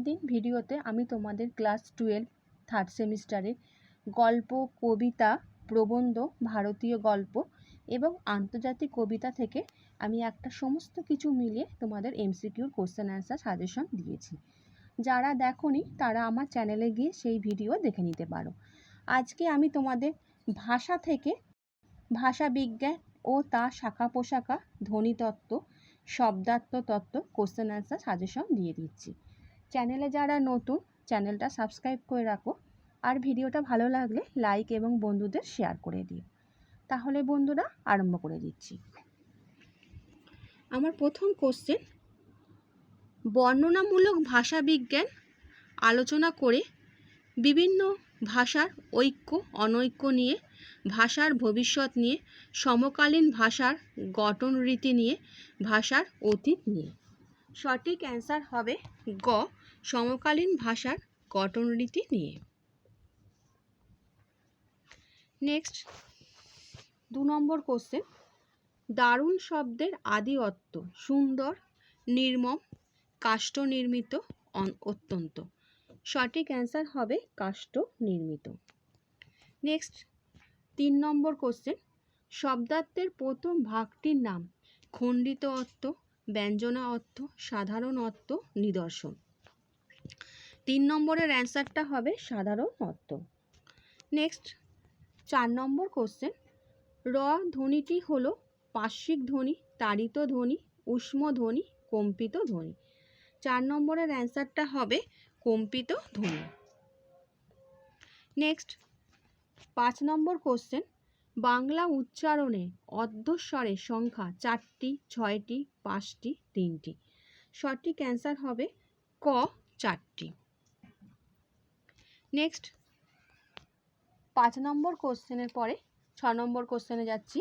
দিন ভিডিওতে আমি তোমাদের ক্লাস টুয়েলভ থার্ড সেমিস্টারে গল্প, কবিতা, প্রবন্ধ, ভারতীয় গল্প এবং আন্তর্জাতিক কবিতা থেকে আমি একটা সমস্ত কিছু মিলিয়ে তোমাদের এমসিকিউর কোশ্চেন অ্যান্সার সাজেশন দিয়েছি। যারা দেখোনি, তারা আমার চ্যানেলে গিয়ে সেই ভিডিও দেখে নিতে পারো। আজকে আমি তোমাদের ভাষা থেকে ভাষা বিজ্ঞান ও তা শাখা পোশাকা ধ্বনিতত্ত্ব শব্দার্থ তত্ত্ব কোশ্চেন অ্যান্সার সাজেশন দিয়ে দিচ্ছি। চ্যানেলে যারা নতুন, চ্যানেলটা সাবস্ক্রাইব করে রাখো। আর ভিডিওটা ভালো লাগলে লাইক এবং বন্ধুদের শেয়ার করে দিও। তাহলে বন্ধুরা, আরম্ভ করে দিচ্ছি। আমার প্রথম কোশ্চেন বর্ণনামূলক ভাষা বিজ্ঞান আলোচনা করে বিভিন্ন ভাষার ঐক্য, অনৈক্য নিয়ে, ভাষার ভবিষ্যৎ নিয়ে, সমকালীন ভাষার গঠন রীতি নিয়ে, ভাষার অতীত নিয়ে। সঠিক অ্যান্সার হবে গ সমকালীন ভাষার গঠন রীতি নিয়ে। নেক্সট দু নম্বর কোশ্চেন দারুণ শব্দের আদি অর্থ সুন্দর, নির্মম কাষ্ঠ নির্মিত অত্যন্ত। সঠিক অ্যান্সার হবে কাষ্ঠ নির্মিত নেক্সট তিন নম্বর কোশ্চেন শব্দার্থের প্রথম ভাগটির নাম খণ্ডিত অর্থ, ব্যঞ্জনা অর্থ, সাধারণ অর্থ, নিদর্শন। তিন নম্বরের অ্যান্সারটা হবে সাধারণ অর্থ নেক্সট, চার নম্বর কোশ্চেন। র ধ্বনিটি হলো পার্শ্বিক ধ্বনি, তাড়িত ধ্বনি, উষ্ম ধ্বনি, কম্পিত ধ্বনি। চার নম্বরের অ্যান্সারটা হবে কম্পিত ধ্বনি। নেক্সট, পাঁচ নম্বর কোশ্চেন। বাংলা উচ্চারণে অর্ধস্বরের সংখ্যা চারটি, ছয়টি, পাঁচটি, তিনটি। সঠিক অ্যান্সার হবে ক চারটি। নেক্সট পাঁচ নম্বর কোশ্চেনের পরে ছ নম্বর কোশ্চেনে যাচ্ছি।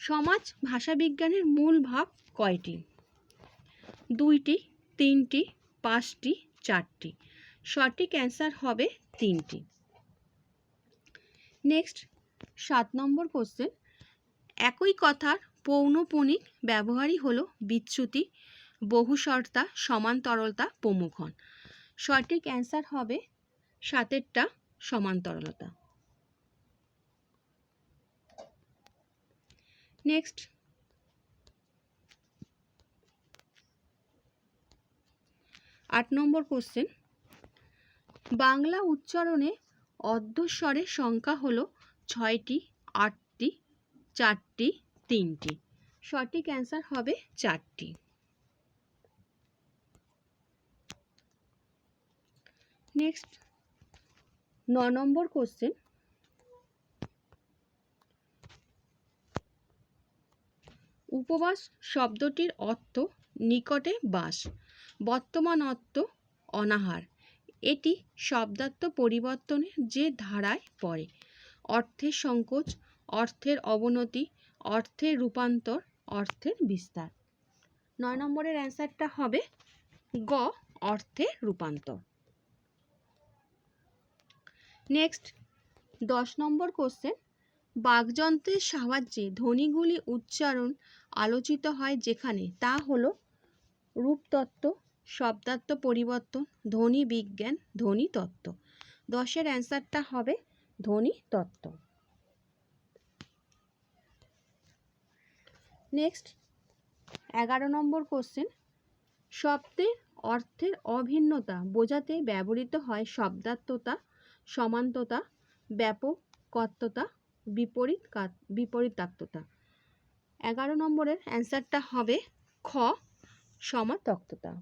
সমাজ ভাষাবিজ্ঞানের মূল ভাব কয়টি? দুইটি, তিনটি, পাঁচটি, চারটি। সঠিক অ্যান্সার হবে তিনটি। নেক্সট সাত নম্বর কোশ্চেন একই কথার পৌনপণিক ব্যবহারই হলো বিচ্যুতি বহুসর্তা সমান্তরলতা প্রমুখন সঠিক অ্যান্সার হবে সাতেরটা সমান্তরলতা নেক্সট আট নম্বর কোশ্চেন বাংলা উচ্চারণে অর্ধস্বরের সংখ্যা হলো ছয়টি, আটটি, চারটি, তিনটি। সঠিক অ্যান্সার হবে চারটি। নেক্সট ন নম্বর কোশ্চেন উপবাস শব্দটির অর্থ নিকটে বাস, বর্তমান অর্থ অনাহার। এটি শব্দার্থ পরিবর্তনের যে ধারায় পড়ে। অর্থের সংকোচ, অর্থের অবনতি, অর্থের রূপান্তর, অর্থের বিস্তার। নয় নম্বরের অ্যান্সারটা হবে গ, অর্থের রূপান্তর। নেক্সট দশ নম্বর কোশ্চেন বাকযন্ত্রের সাহায্যে ধ্বনিগুলি উচ্চারণ আলোচিত হয় যেখানে, তা হল রূপতত্ত্ব, শব্দার্থ পরিবর্তন, ধ্বনি বিজ্ঞান, ধ্বনি তত্ত্ব। দশের অ্যান্সারটা হবে ধ্বনি তত্ত্ব। নেক্সট এগারো নম্বর কোশ্চেন শব্দের অর্থের অভিন্নতা বোঝাতে ব্যবহৃত হয় শব্দার্থতা সমান্ততা ব্যাপকত্বতা বিপরীত বিপরীতাক্ততা এগারো নম্বরের অ্যান্সারটা হবে খ, সমাতক্ততা।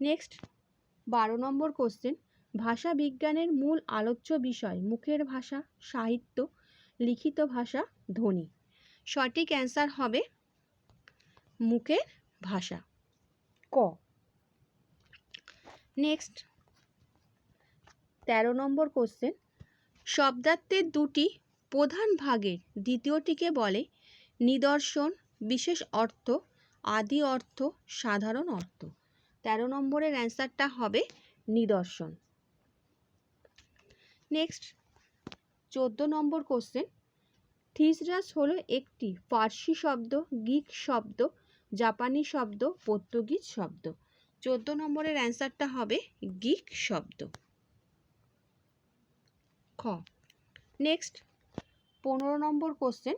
নেক্সট, বারো নম্বর কোশ্চেন, ভাষা বিজ্ঞানের মূল আলোচ্য বিষয়, মুখের ভাষা, সাহিত্য, লিখিত ভাষা, ধ্বনি। সঠিক অ্যান্সার হবে মুখের ভাষা। ক। নেক্সট তেরো নম্বর কোশ্চেন শব্দার্থের দুটি প্রধান ভাগের দ্বিতীয়টিকে বলে নিদর্শন, বিশেষ অর্থ, আদি অর্থ, সাধারণ অর্থ। তেরো নম্বরের অ্যান্সারটা হবে নিদর্শন। নেক্সট চোদ্দ নম্বর কোশ্চেন থিসরাস হলো একটি ফার্সি শব্দ গিক শব্দ, জাপানি শব্দ, পর্তুগিজ শব্দ। চোদ্দ নম্বরের অ্যান্সারটা হবে গিক শব্দ। খ। নেক্সট পনেরো নম্বর কোশ্চেন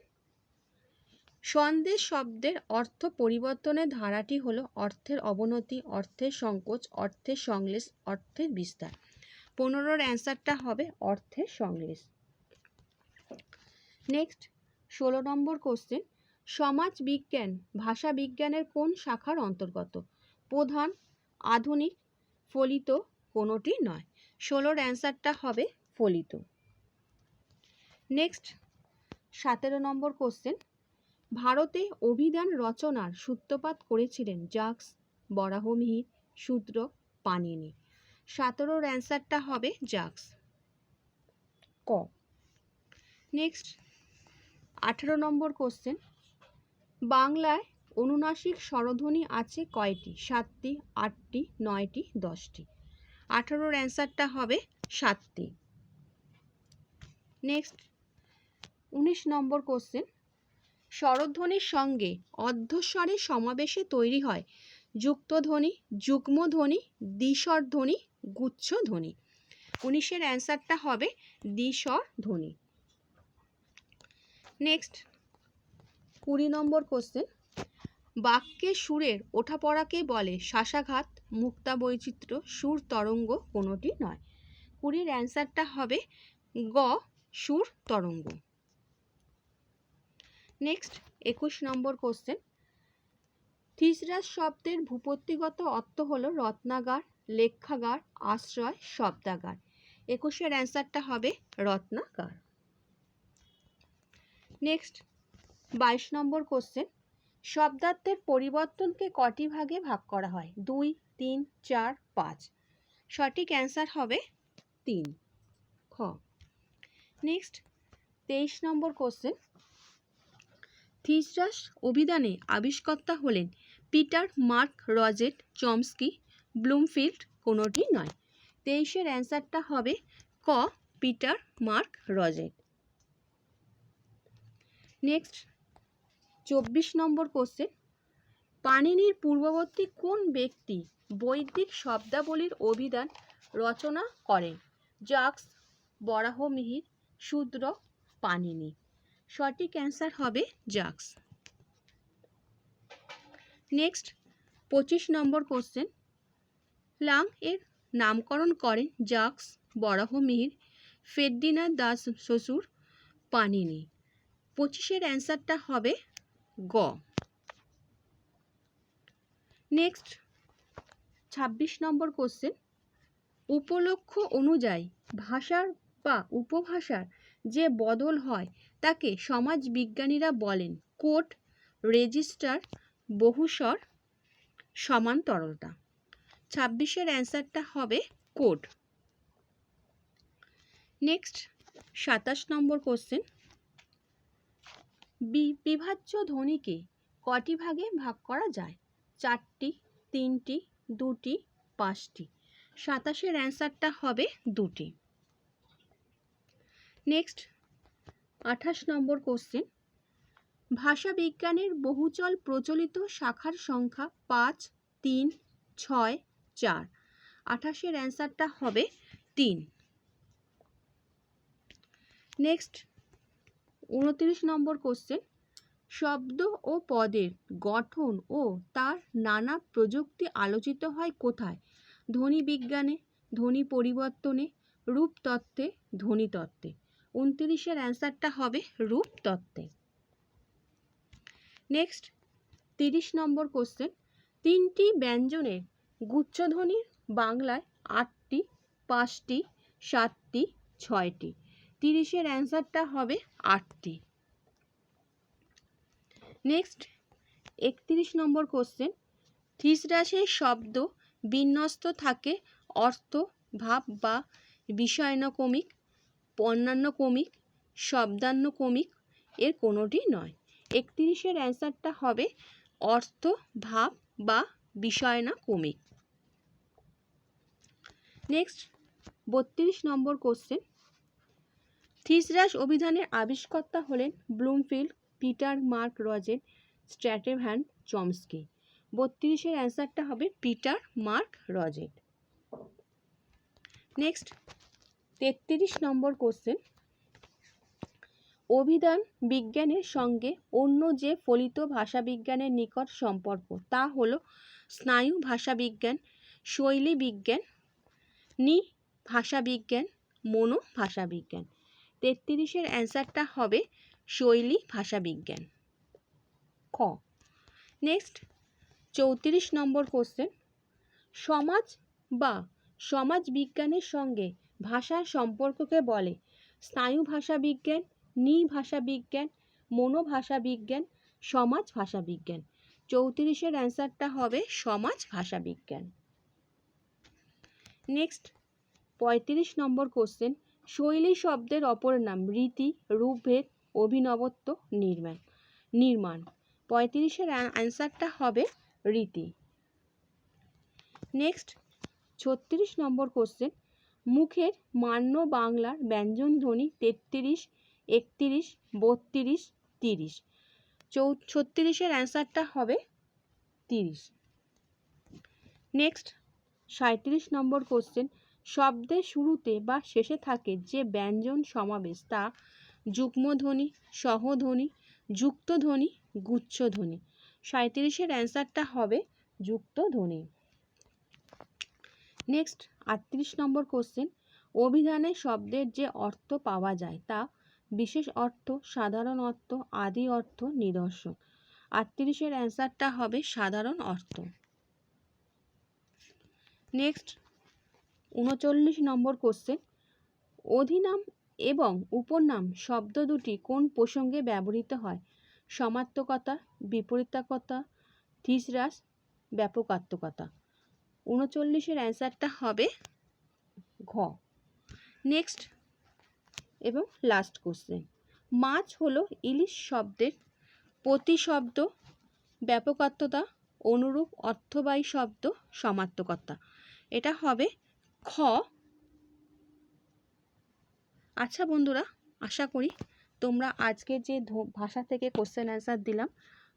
সন্দেশ শব্দের অর্থ পরিবর্তনের ধারাটি হলো অর্থের অবনতি, অর্থের সংকোচ, অর্থের সংশ্লেষ, অর্থের বিস্তার। পনেরোর অ্যান্সারটা হবে অর্থের সংশ্লেষ। নেক্সট ষোলো নম্বর কোশ্চেন সমাজ বিজ্ঞান, ভাষা বিজ্ঞানের কোন শাখার অন্তর্গত? প্রধান, আধুনিক, ফলিত কোনোটি নয়। ষোলোর অ্যান্সারটা হবে ফলিত। নেক্সট সতেরো নম্বর কোশ্চেন ভারতে অভিধান রচনার সূত্রপাত করেছিলেন জাক্স বরাহমিহির শূদ্র পানিনি। সতেরোর অ্যান্সারটা হবে জাক্স। ক? নেক্সট আঠেরো নম্বর কোশ্চেন বাংলায় অনুনাসিক স্বরধ্বনি আছে কয়টি? সাতটি আটটি নয়টি দশটি। আঠেরোর অ্যান্সারটা হবে সাতটি। নেক্সট উনিশ নম্বর কোশ্চেন স্বরধ্বনির সঙ্গে অর্ধস্বরের সমাবেশে তৈরি হয় যুক্তধ্বনি, যুগ্মধ্বনি দ্বিস্বর ধ্বনি গুচ্ছ ধ্বনি উনিশের অ্যান্সারটা হবে দ্বিস্বর ধ্বনি নেক্সট কুড়ি নম্বর কোশ্চেন বাক্যে সুরের ওঠাপড়াকে বলে? শ্বাসাঘাত মুক্তা বৈচিত্র্য, সুর তরঙ্গ কোনোটি নয়। কুড়ির অ্যান্সারটা হবে গ, সুর তরঙ্গ। নেক্সট একুশ নম্বর কোশ্চেন থিসরাস শব্দের ভূপত্তিগত অর্থ হলো রত্নাগার, লেখাগার, আশ্রয়, শব্দাগার। একুশের অ্যান্সারটা হবে রত্নাগার। নেক্সট বাইশ নম্বর কোশ্চেন শব্দার্থের পরিবর্তনকে কটি ভাগে ভাগ করা হয়? দুই, তিন, চার, পাঁচ। সঠিক অ্যান্সার হবে তিন। খ। নেক্সট তেইশ নম্বর কোশ্চেন থিসরাস অভিধানে আবিষ্কর্তা হলেন Peter Mark Roget Chomsky. Bloomfield কোনোটি নয়। তেইশের অ্যান্সারটা হবে ক, পিটার মার্ক রজেট। নেক্সট, চব্বিশ নম্বর কোশ্চেন। পানিনির পূর্ববর্তী কোন ব্যক্তি বৈদিক শব্দাবলীর অভিধান রচনা করেন? জাক্স বরাহমিহির শূদ্র, পানিনি। সঠিক অ্যান্সার হবে জাক্স। নেক্সট, পঁচিশ নম্বর কোশ্চেন লাং এর নামকরণ করেন জাক্স বরাহমিহির ফেদ্দিনাথ দাস শ্বশুর, পানিনি। পঁচিশের অ্যান্সারটা হবে গ। নেক্সট, ছাব্বিশ নম্বর কোশ্চেন উপলক্ষ অনুযায়ী ভাষার বা উপভাষার যে বদল হয় তাকে সমাজ বিজ্ঞানীরা বলেন কোড রেজিস্টার, বহুস্বর সমান্তরতা ছাব্বিশের অ্যান্সারটা হবে কোড নেক্সট, সাতাশ নম্বর কোশ্চেন। বিভাজ্য ধ্বনিকে কটি ভাগে ভাগ করা যায়? চারটি, তিনটি, দুটি, পাঁচটি। সাতাশের অ্যান্সারটা হবে দুটি। নেক্সট আঠাশ নম্বর কোশ্চেন ভাষা বিজ্ঞানের বহুচল প্রচলিত শাখার সংখ্যা পাঁচ, তিন, ছয়, চার। আঠাশের অ্যান্সারটা হবে তিন। নেক্সট উনত্রিশ নম্বর কোশ্চেন শব্দ ও পদের গঠন ও তার নানা প্রযুক্তি আলোচিত হয় কোথায়? ধ্বনি বিজ্ঞানে, ধ্বনি পরিবর্তনে, রূপতত্ত্বে ধ্বনিতত্ত্বে উনত্রিশের অ্যান্সারটা হবে রূপতত্ত্বে নেক্সট, তিরিশ নম্বর কোশ্চেন। তিনটি ব্যঞ্জনের গুচ্ছধ্বনির বাংলায় আটটি, পাঁচটি, সাতটি, ছয়টি। তিরিশের অ্যান্সারটা হবে আটটি। নেক্সট, একত্রিশ নম্বর কোশ্চেন। থিসরাসের শব্দ বিন্যস্ত থাকে অর্থ, ভাব বা বিষয়ানুক্রমিক পণ্যানুক্রমিক শব্দানুক্রমিক এর কোনোটি নয়। একত্রিশের অ্যান্সারটা হবে অর্থ, ভাব বা বিষয়ানুক্রমিক নেক্সট, বত্রিশ নম্বর কোশ্চেন। থিসরাস অভিধানের আবিষ্কর্তা হলেন ব্লুমফিল্ড, পিটার মার্ক রজেট স্ট্র্যাটেভ হ্যান্ড চমস্কি। বত্রিশের অ্যান্সারটা হবে পিটার মার্ক রজেট নেক্সট তেত্রিশ নম্বর কোশ্চেন অভিধান বিজ্ঞানের সঙ্গে অন্য যে ফলিত ভাষাবিজ্ঞানের নিকট সম্পর্ক, তা হলো স্নায়ু ভাষাবিজ্ঞান, শৈলী বিজ্ঞান, নি ভাষাবিজ্ঞান, মনো ভাষাবিজ্ঞান। তেত্রিশের অ্যান্সারটা হবে শৈলী ভাষাবিজ্ঞান। খ নেক্সট চৌত্রিশ নম্বর কোশ্চেন সমাজ বা সমাজ বিজ্ঞানের সঙ্গে ভাষার সম্পর্ককে বলে। স্নায়ু ভাষা বিজ্ঞান নি ভাষা বিজ্ঞান মনোভাষা বিজ্ঞান সমাজ ভাষা বিজ্ঞান চৌত্রিশের অ্যান্সারটা হবে সমাজ ভাষা বিজ্ঞান নেক্সট, পঁয়ত্রিশ নম্বর কোশ্চেন। শৈলী শব্দের অপর নাম রীতি, রূপভেদ, অভিনবত্ব, নির্মাণ। নির্মাণ। পঁয়ত্রিশের অ্যান্সারটা হবে রীতি। নেক্সট, ছত্রিশ নম্বর কোশ্চেন। মুখের মান্য বাংলার ব্যঞ্জনধ্বনি তেত্রিশ, একত্রিশ, বত্রিশ, তিরিশ। চৌ ছত্রিশের অ্যান্সারটা হবে তিরিশ। নেক্সট সাঁত্রিশ নম্বর কোশ্চেন শব্দের শুরুতে বা শেষে থাকে যে ব্যঞ্জন সমাবেশ তা যুগ্মধ্বনি সহধ্বনি যুক্তধ্বনি গুচ্ছধ্বনি সাঁত্রিশের অ্যান্সারটা হবে যুক্তধ্বনি নেক্সট আটত্রিশ নম্বর কোশ্চেন অভিধানে শব্দের যে অর্থ পাওয়া যায় তা বিশেষ অর্থ, সাধারণ অর্থ, আদি অর্থ, নিদর্শন। আটত্রিশের অ্যান্সারটা হবে সাধারণ অর্থ। নেক্সট উনচল্লিশ নম্বর কোশ্চেন অধিনাম এবং উপনাম শব্দ দুটি কোন প্রসঙ্গে ব্যবহৃত হয়? সমার্থকতা বিপরীতাকতা থিসরাস ব্যাপকাত্মকতা উনচল্লিশের অ্যান্সারটা হবে ঘ। নেক্সট এবং লাস্ট কোশ্চেন। মাছ হলো ইলিশ শব্দের প্রতিশব্দ ব্যাপকাত্মতা অনুরূপ অর্থবাহী শব্দ সমার্থকতা এটা হবে খ। আচ্ছা বন্ধুরা, আশা করি তোমরা আজকে যে ভাষা থেকে কোশ্চেন অ্যান্সার দিলাম,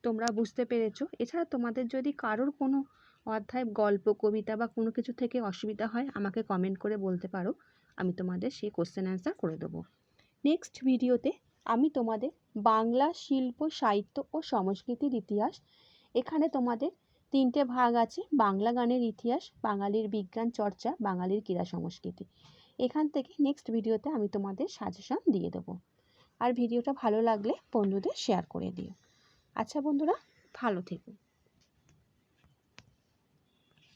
তোমরা বুঝতে পেরেছ। এছাড়া তোমাদের যদি কারোর কোনো অধ্যায়, গল্প, কবিতা বা কোনো কিছু থেকে অসুবিধা হয়, আমাকে কমেন্ট করে বলতে পারো। আমি তোমাদের সেই কোশ্চেন অ্যান্সার করে দেবো। নেক্সট ভিডিওতে আমি তোমাদের বাংলা শিল্প, সাহিত্য ও সংস্কৃতির ইতিহাস। এখানে তোমাদের তিনটে ভাগ আছে, বাংলা গানের ইতিহাস, বাঙালির বিজ্ঞান চর্চা, বাঙালির ক্রীড়া সংস্কৃতি। এখান থেকে নেক্সট ভিডিওতে আমি তোমাদের সাজেশন দিয়ে দেবো। আর ভিডিওটা ভালো লাগলে বন্ধুদের শেয়ার করে দিও। আচ্ছা বন্ধুরা, ভালো থেকো।